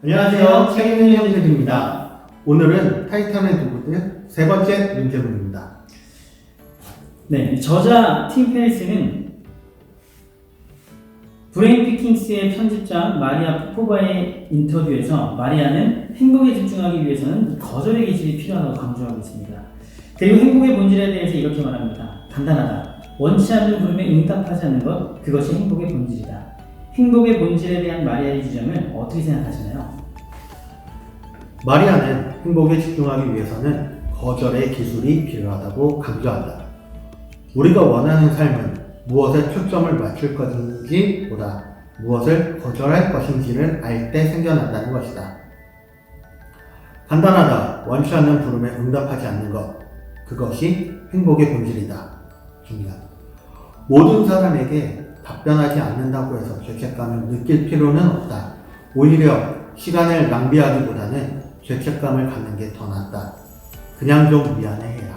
안녕하세요. 책 읽는 형들입니다. 오늘은 타이탄의 두부들 세 번째 문제문입니다. 네, 저자 팀 페리스는 브레인 피킹스의 편집자 마리아 포포바의 인터뷰에서 마리아는 행복에 집중하기 위해서는 거절의 기술이 필요하다고 강조하고 있습니다. 그리고 행복의 본질에 대해서 이렇게 말합니다. 간단하다. 원치 않는 부름에 응답하지 않는 것, 그것이 행복의 본질이다. 행복의 본질에 대한 마리아의 주장을 어떻게 생각하시나요? 마리아는 행복에 집중하기 위해서는 거절의 기술이 필요하다고 강조한다. 우리가 원하는 삶은 무엇에 초점을 맞출 것인지 보다 무엇을 거절할 것인지를 알 때 생겨난다는 것이다. 간단하다. 원치 않는 부름에 응답하지 않는 것. 그것이 행복의 본질이다. 중요하다. 모든 사람에게 답변하지 않는다고 해서 죄책감을 느낄 필요는 없다. 오히려 시간을 낭비하기보다는 죄책감을 갖는 게 더 낫다. 그냥 좀 미안해해라.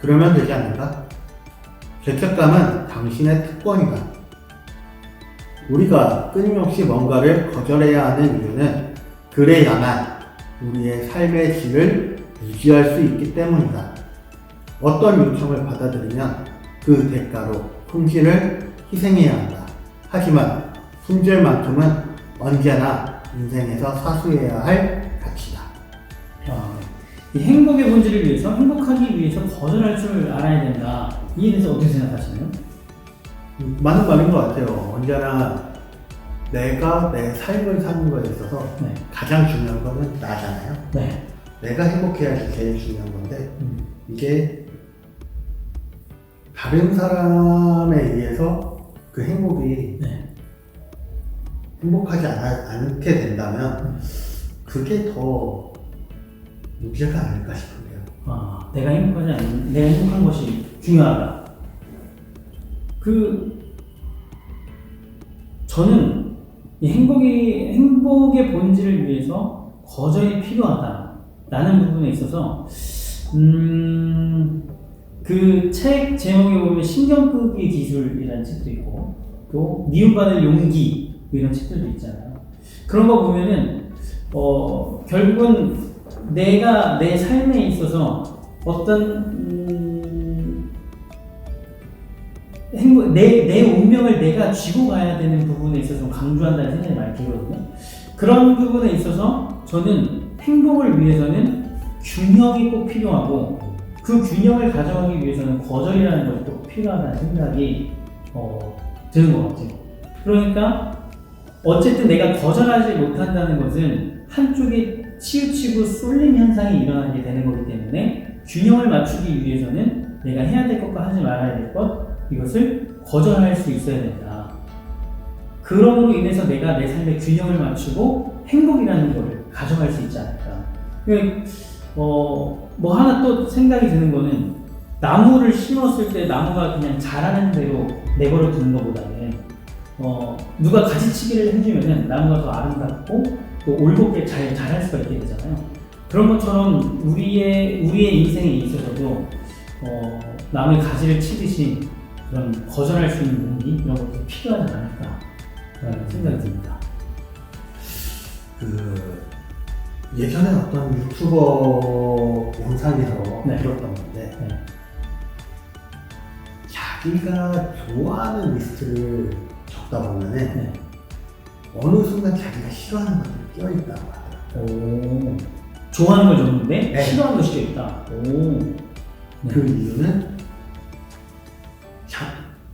그러면 되지 않는가? 죄책감은 당신의 특권이다. 우리가 끊임없이 뭔가를 거절해야 하는 이유는 그래야만 우리의 삶의 질을 유지할 수 있기 때문이다. 어떤 요청을 받아들이면 그 대가로 품질을 희생해야 한다. 하지만 품질만큼은 언제나 인생에서 사수해야 할 아, 이 행복의 본질을 위해서 행복하기 위해서 거절할 줄 알아야 된다. 이에 대해서 어떻게 생각하시나요? 맞는 말인 것 같아요. 언제나 내가 내 삶을 사는 거에 있어서 네. 가장 중요한 거는 나잖아요. 네. 내가 행복해야지 제일 중요한 건데 음. 이게 다른 사람에 의해서 그 행복이 네. 행복하지 않아, 않게 된다면 그게 더 문제가 아닐까 싶은데요. 아, 내가 행복하지 않는, 내가 행복한 것이 중요하다. 그, 저는 이 행복이, 행복의 본질을 위해서 거절이 필요하다. 라는 부분에 있어서, 음, 그 책 제목에 보면 신경 끄기 기술이라는 책도 있고, 또 미움받을 용기, 뭐 이런 책들도 있잖아요. 그런 거 보면은, 어, 결국은 내가 내 삶에 있어서 어떤 음, 행복, 내, 내 운명을 내가 쥐고 가야 되는 부분에 있어서 좀 강조한다는 생각이 많이 들거든요. 그런 부분에 있어서 저는 행복을 위해서는 균형이 꼭 필요하고 그 균형을 가져가기 위해서는 거절이라는 것이 꼭 필요하다는 생각이 어, 드는 것 같아요. 그러니까 어쨌든 내가 거절하지 못한다는 것은 한쪽에 치우치고 쏠림 현상이 일어나게 되는 거기 때문에 균형을 맞추기 위해서는 내가 해야 될 것과 하지 말아야 될 것, 이것을 거절할 수 있어야 된다. 그럼으로 인해서 내가 내 삶의 균형을 맞추고 행복이라는 것을 가져갈 수 있지 않을까. 그러니까 어, 뭐 하나 또 생각이 드는 거는 나무를 심었을 때 나무가 그냥 자라는 대로 내버려 두는 것보다는 어, 누가 가지치기를 해주면은 나무가 더 아름답고 또 올곧게 잘 자랄 수가 있게 되잖아요. 그런 것처럼 우리의 우리의 인생에 있어서도 어, 남의 가지를 치듯이 그런 거절할 수 있는 용기 이런 것도 필요하지 않을까 라는 생각이 듭니다. 그 예전에 어떤 유튜버 영상에서 네. 들었던 건데 네. 자기가 좋아하는 리스트를 적다 보면은 네. 어느 순간 자기가 싫어하는 것들이 껴있다고 하더라고요. 오, 좋아하는 걸 줬는데 네. 싫어하는 걸 시켜 있다. 오, 네. 그 이유는 자,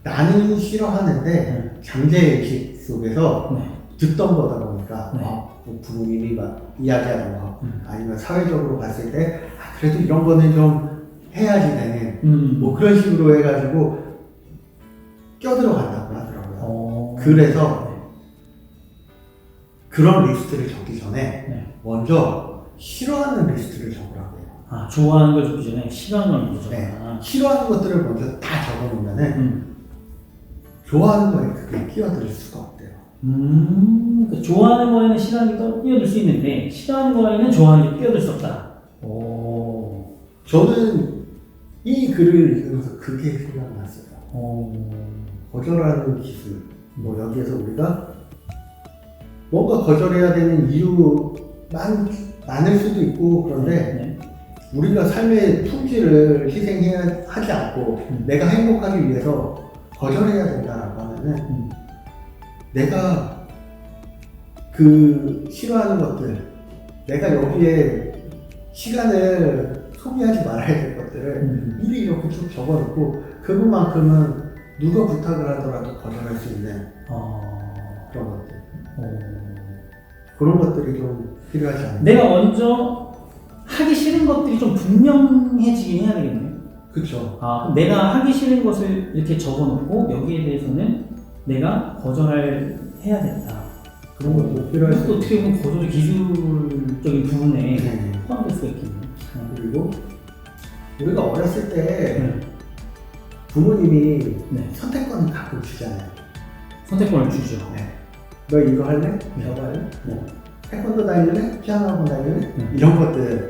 나는 싫어하는데 네. 잠재의식 속에서 네. 듣던 거다 보니까 네. 아, 뭐 부모님이 막 이야기하던 거 음. 아니면 사회적으로 봤을 때 아, 그래도 이런 거는 좀 해야지 되는 음. 뭐 그런 식으로 해가지고. 어. 그래서 그런 리스트를 적기 전에 네. 먼저 싫어하는 리스트를 적으라고 해요. 아, 좋아하는 걸 주기 전에 싫어하는 걸 먼저 네. 적어라. 싫어하는 것들을 먼저 다 적어놓으면은 음. 좋아하는 거에 그게 끼어들 수가 없대요. 음, 그 좋아하는 거에는 싫어하는 게 끼어들 수 있는데 싫어하는 거에는 좋아하는 게 끼어들 수 없다. 오, 저는 이 글을 읽으면서 그게 생각났어요. 오, 거절하는 기술. 뭐 여기에서 우리가 뭔가 거절해야 되는 이유 많, 많을 수도 있고 그런데 네. 우리가 삶의 품질을 희생해야 하지 않고 음. 내가 행복하기 위해서 거절해야 된다라고 하면은 음. 내가 그 싫어하는 것들 내가 여기에 시간을 소비하지 말아야 될 것들을 음. 미리 이렇게 쭉 적어놓고 그것만큼은 누가 부탁을 하더라도 거절할 수 있는 어, 그런 것들 어. 그런 것들이 좀 필요하지 않나 내가 먼저 하기 싫은 것들이 좀 분명해지긴 해야 되겠네요. 그쵸 아, 그럼 내가 하기 싫은 것을 이렇게 적어놓고 여기에 대해서는 내가 거절을 해야 된다. 그런 것도 필요할 수 어떻게 보면 거절의 기술적인 부분에 네. 포함될 수가 있겠네요. 그리고 우리가 어렸을 때 네. 부모님이 네. 선택권을 가끔 주잖아요 선택권을 주죠. 네. 너 이거 할래? 네. 저거 할래? 네. 태권도 다닐래? 피아노 학원 다닐래? 네. 이런 것들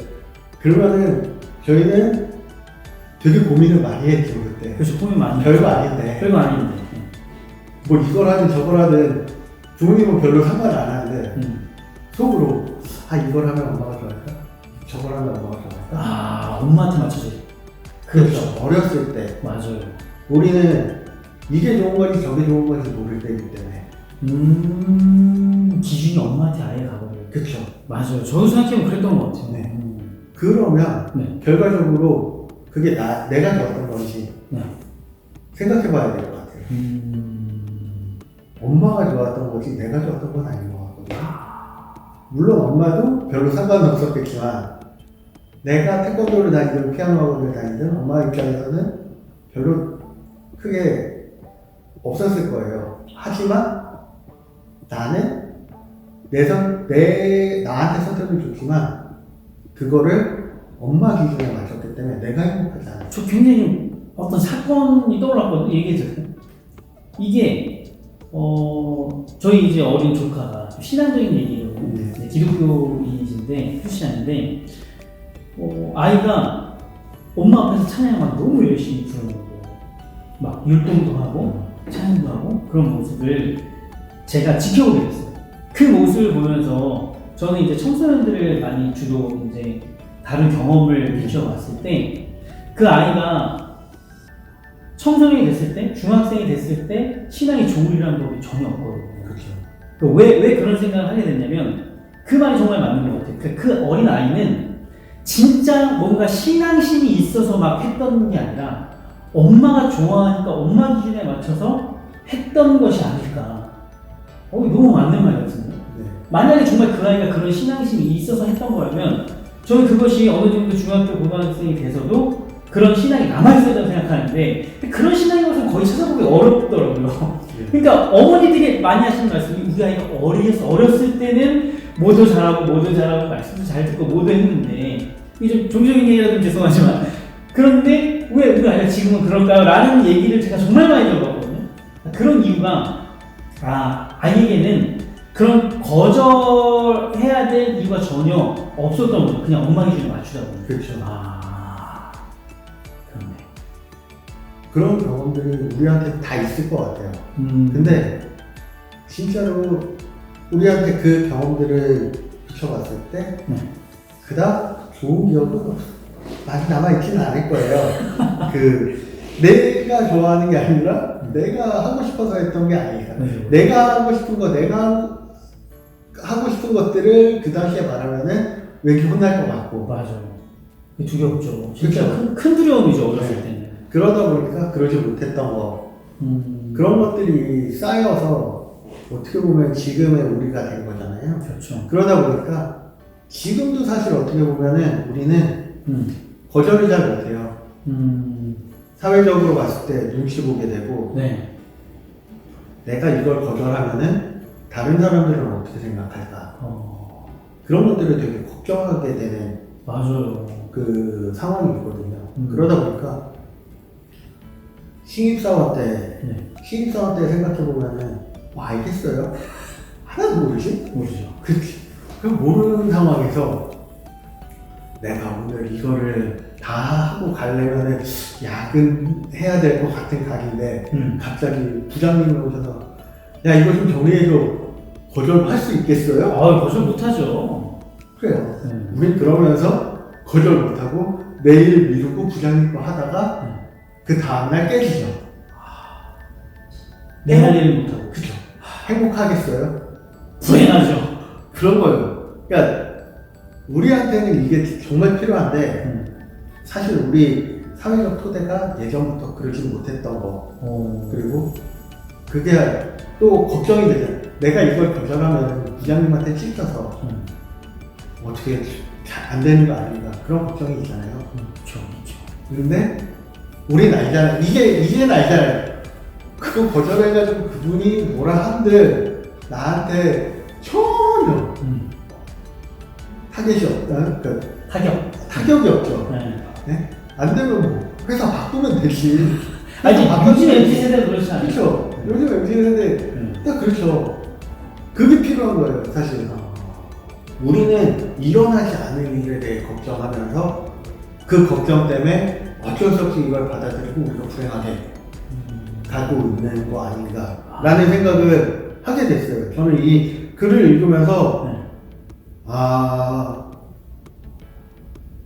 그러면은 저희는 되게 고민을 많이 했죠 그때 그래서 고민 많이 별거 했죠. 아닌데 별거 아닌데. 네. 뭐 이걸 하든 저걸 하든 부모님은 별로 상관 안 하는데 음. 속으로 아 이걸 하면 엄마가 좋아할까? 저걸 하면 엄마가 좋아할까? 아, 엄마한테 맞춰져. 그렇죠 어렸을 때 맞아요. 우리는 이게 좋은 건지 저게 좋은 건지 모를 때이기 때문에 음, 기준이 엄마한테 아예 가버려요. 그렇죠 맞아요. 저도 생각해보면 그랬던 것 같아요. 네. 음. 그러면 네. 결과적으로 그게 나, 내가 좋았던 건지 네. 생각해 봐야 될 것 같아요 음. 엄마가 좋았던 거지 내가 좋았던 건 아닌 것 같거든요 물론 엄마도 별로 상관은 없었겠지만 내가 태권도를 다니든 피아노 학원을 다니든 엄마 입장에서는 별로 크게 없었을 거예요 하지만 나는 내, 선, 내 나한테 선택을 줬지만 그거를 엄마 기준에 맞췄기 때문에 내가 행복하지 않아 저 굉장히 어떤 사건이 떠올랐거든요. 얘기해 주세요. 이게, 어, 저희 이제 어린 조카가 좀 신앙적인 얘기거든요. 네. 네, 기독교인이신데, 크리스찬인데, 어, 아이가 엄마 앞에서 찬양을 막 너무 열심히 부르는 거예요. 막 율동도 하고, 찬양도 하고, 그런 모습을 제가 지켜보게 됐어요. 그 모습을 보면서 저는 이제 청소년들을 많이 주로 이제 다른 경험을 비춰봤을 때 그 아이가 청소년이 됐을 때, 중학생이 됐을 때 신앙이 좋으리라는 법이 전혀 없거든요. 그렇죠 그 왜, 왜 그런 생각을 하게 됐냐면 그 말이 정말 맞는 것 같아요. 그, 그 어린 아이는 진짜 뭔가 신앙심이 있어서 막 했던 게 아니라 엄마가 좋아하니까 엄마 기준에 맞춰서 했던 것이 아닐까. 어, 너무 맞는 말이거든요. 네. 만약에 정말 그 아이가 그런 신앙심이 있어서 했던 거라면 저는 그것이 어느 정도 중학교 고등학생이 돼서도 그런 신앙이 남아있어야 된다고 생각하는데 그런 것은 거의 찾아보기 어렵더라고요. 그러니까 어머니들이 많이 하시는 말씀이 우리 아이가 어렸, 어렸을 때는 뭐도 잘하고 뭐도 잘하고 말씀도 잘 듣고 뭐도 했는데 이게 좀 종교적인 얘기라 좀 죄송하지만 그런데 왜 우리 아이가 지금은 그럴까요? 라는 얘기를 제가 정말 많이 들어봤거든요. 그런 이유가 아 아이에게는 그런 거절해야 될 이유가 전혀 없었던 거죠. 그냥 엄마 기준에 맞추다 보니. 그렇죠 아 그렇네. 그런 경험들이 우리한테 다 있을 것 같아요 음. 근데 진짜로 우리한테 그 경험들을 비춰봤을 때 네. 그닥 좋은 기억은 많이 남아있지는 않을 거예요. 그 내가 좋아하는 게 아니라 내가 하고 싶어서 했던 게 아니라 네. 내가 하고 싶은 거 내가 하고 싶은 것들을 그 당시에 말하면은 왠지 혼날 것 같고 맞아요. 두렵죠. 진짜. 큰, 큰 두려움이죠 어렸을 네. 때는. 그러다 보니까 그러지 못했던 거 음. 그런 것들이 쌓여서 어떻게 보면 지금의 우리가 된 거잖아요. 그렇죠. 그러다 보니까 지금도 사실 어떻게 보면은 우리는 음. 거절을 잘 못해요. 음. 사회적으로 봤을 때 눈치 보게 되고 네. 내가 이걸 거절하면은 다른 사람들은 어떻게 생각할까 어. 그런 것들을 되게 걱정하게 되는 맞아요. 그 상황이 있거든요. 음. 그러다 보니까 신입사원 때 네. 신입사원 때 생각해 보면은 와 알겠어요 하나도 모르지 모르죠. 그치 그럼 모르는 상황에서 내가 오늘 이거를 다 하고 가려면은 야근해야 될 것 같은 각인데 음. 갑자기 부장님이 오셔서 야 이거 좀 정리해줘 거절할 수 있겠어요? 아, 거절 못하죠. 그래요. 음. 우린 그러면서 거절 못하고 내일 미루고 부장님 거 하다가 음. 그 다음날 깨지죠. 내 할 일을 못하고. 그죠? 행복하겠어요? 불행하죠. 그런 거예요. 그러니까 우리한테는 이게 정말 필요한데 음. 사실 우리 사회적 토대가 예전부터 그러지 못했던 거 어. 그리고 그게 또 걱정이 되잖아요. 내가 이걸 거절하면 부장님한테 찔려서 음. 어떻게 잘안 되는 거 아닌가 그런 걱정이 있잖아요. 그렇죠, 그렇죠. 근데 우린 알잖아. 이게 이게 알잖아요. 그거 거절해가지고 그분이 뭐라 한들 나한테 전혀 음. 타겟이 없다. 그 타격. 타격이 없죠. 네. 안 되면 뭐 회사 바꾸면 되지. 아니, 바꾸면 요즘. MZ 세대는 그렇지 않아요. 그렇죠. 요즘 MZ 세대 음. 딱 그렇죠. 그게 필요한 거예요, 사실. 우리는 일어나지 않을 일에 대해 걱정하면서 그 걱정 때문에 어쩔 수 없이 이걸 받아들이고 우리가 불행하게 음. 가고 있는 거 아닌가라는 생각을 하게 됐어요. 저는 이 글을 읽으면서 네. 아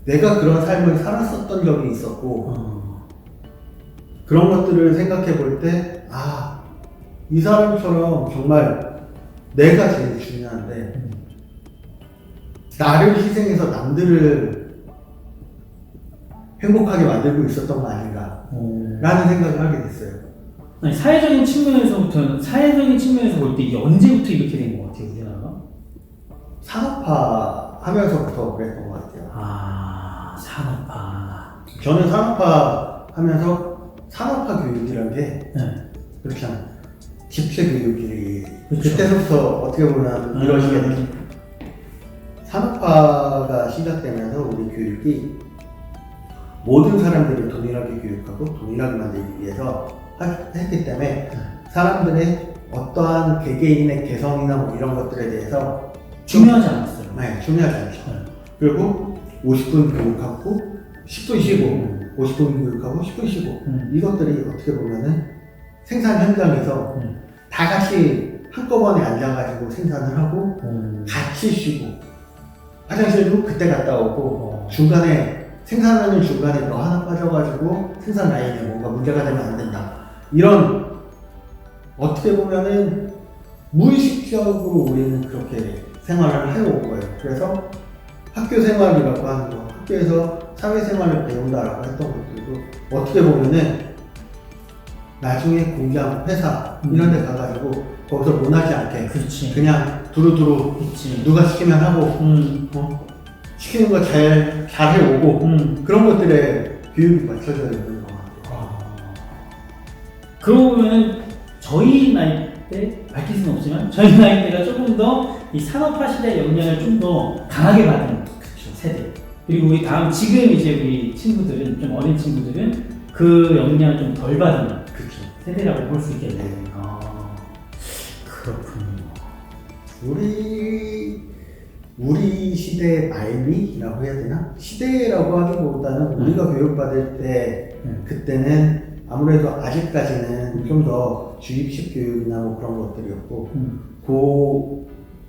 내가 그런 삶을 살았었던 적이 있었고 어. 그런 것들을 생각해 볼 때, 아, 이 사람처럼 정말 내가 제일 중요한데, 음. 나를 희생해서 남들을 행복하게 만들고 있었던 거 아닌가, 어. 라는 생각을 하게 됐어요. 아니, 사회적인 측면에서부터는 사회적인 측면에서 볼 때 이게 언제부터 이렇게 된 것 같아요, 우리나라가? 산업화 하면서부터 그랬던 것 같아요. 아, 산업화. 저는 산업화 하면서 산업화 교육이라는 게 네. 그렇게 한 집체 교육이 그쵸. 그때부터 어떻게 보면 음. 됐죠. 산업화가 시작되면서 우리 교육이 모든 사람들을 동일하게 교육하고 동일하게 만들기 위해서 하- 했기 때문에 사람들의 어떠한 개개인의 개성이나 뭐 이런 것들에 대해서 중요하지 않았어요. 네, 중요하지 않죠. 네. 그리고 50분 교육하고 10분 쉬고 음. 50분 교육하고 10분 쉬고 음. 이것들이 어떻게 보면은 생산 현장에서 음. 다 같이 한꺼번에 앉아가지고 생산을 하고 음. 같이 쉬고 화장실도 그때 갔다 오고 어. 중간에 생산하는 중간에 너 하나 빠져가지고 생산 라인에 뭔가 문제가 되면 안 된다 이런 어떻게 보면은 무의식적으로 우리는 그렇게 생활을 해온 거예요 그래서 학교 생활이라고 하는 거 학교에서 사회생활을 배운다라고 했던 것들도 어떻게 보면은 나중에 공장, 회사 이런 데 가가지고 거기서 논하지 않게 그렇지. 그냥 두루두루 그렇지. 누가 시키면 하고 음. 어? 시키는 거 잘 잘 해오고 음. 그런 것들에 교육이 맞춰져야 되는 것 같아요. 아. 그러고 보면은 저희 나이 때 밝힐 수는 없지만 저희 나이 때가 조금 더 이 산업화 시대 의 영향을 좀 더 강하게 받은 세대 그리고 우리 다음 지금 이제 우리 친구들은 좀 어린 친구들은 그 영향을 좀 덜 받은 그렇죠. 세대라고 볼 수 있겠네요. 아 그렇군요. 우리 우리 시대의 말미라고 해야 되나? 시대라고 하기보다는 음. 우리가 교육받을 때 음. 그때는 아무래도 아직까지는 좀더 주입식 교육이나 뭐 그런 것들이었고 음. 그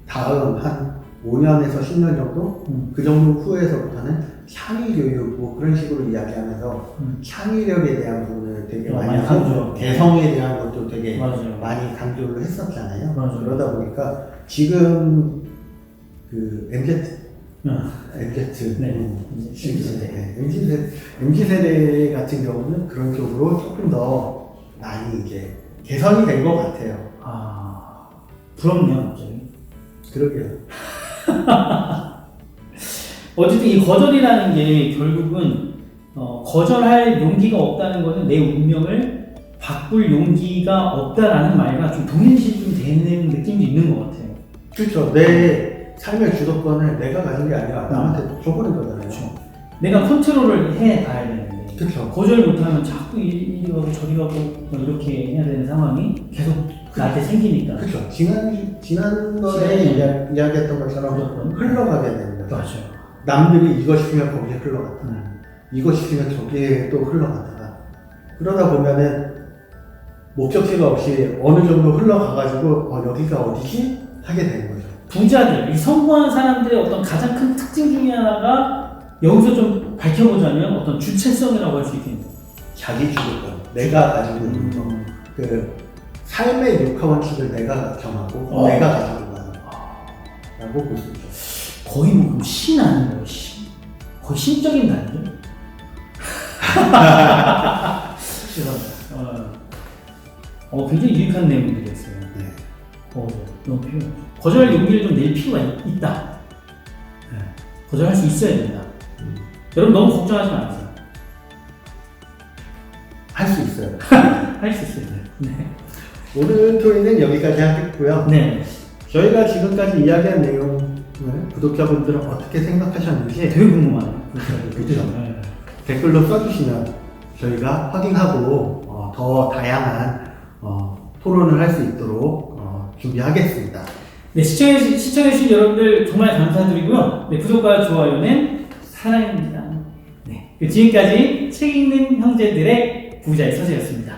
다음 한 5년에서 10년 정도 음. 그 정도 후에서부터는 창의 교육 뭐 그런 식으로 이야기하면서 음. 창의력에 대한 부분을 되게 어, 많이 하고. 개성에 대한 것도 되게 맞아요. 많이 강조를 했었잖아요. 맞아요. 그러다 보니까 지금 그 MZ 음. MZ 네. 음, MZ 세대 네, MZ 세대 MZ 세대 같은 경우는 그런 쪽으로 조금 더 많이 이제 개선이 된 것 같아요. 아 부럽네요 갑자기. 그러게요. 어쨌든 이 거절이라는 게 결국은 어, 거절할 용기가 없다는 것은 내 운명을 바꿀 용기가 없다라는 말과 좀 동일시 좀 되는 느낌도 있는 것 같아요. 그렇죠. 내 삶의 주도권을 내가 가진 게 아니라 남한테 줘버린 거잖아요. 그렇죠. 내가 컨트롤을 해 가야 되는데 그렇죠. 거절 못하면 자꾸 이- 이리 가고 저리 가고 뭐 이렇게 해야 되는 상황이 계속 나한테 생기니까. 그렇죠. 지난 지난번에 이야, 이야기했던 것처럼. 흘러가게 거죠. 맞아요. 남들이 이거 시키면 거기에 흘러갔다. 음. 이거 시키면 저기에 또 흘러갔다가 그러다 보면은 목적지가 없이 어느 정도 흘러가가지고 어, 여기가 어디지 하게 되는 거죠. 부자들, 이 성공한 사람들의 어떤 가장 큰 특징 중에 하나가 여기서 좀 밝혀보자면 어떤 주체성이라고 할 수 있겠네요. 자기 주도권, 내가 가지고 있는 거, 그 삶의 육하 원칙을 내가 정하고 어. 내가 가지고 가는 거라고 볼 수 있죠. 거의 뭐 신 아닌 거예요, 신. 거의 신적인 단계? 죄송합니다. 어, 어, 굉장히 유익한 내용들이었어요. 네. 어, 너무 필요해. 거절할 용기를 좀 낼 필요가 있, 다 거절할 수 있어야 된다. 음. 여러분 너무 걱정하지 마세요. 할 수 있어요. 할 수 있어요. 네. 오늘 토의는 여기까지 하겠고요. 네. 저희가 지금까지 이야기한 내용을 구독자분들은 어떻게 생각하셨는지 되게 궁금하네요. 그렇죠. 네. 댓글로 써주시면 저희가 확인하고 어, 더 다양한 어, 토론을 할 수 있도록 어, 준비하겠습니다. 네, 시청해, 시청해주신 여러분들 정말 감사드리고요. 네, 구독과 좋아요는 사랑입니다. 네. 지금까지 책 읽는 형제들의 부자의 서재였습니다.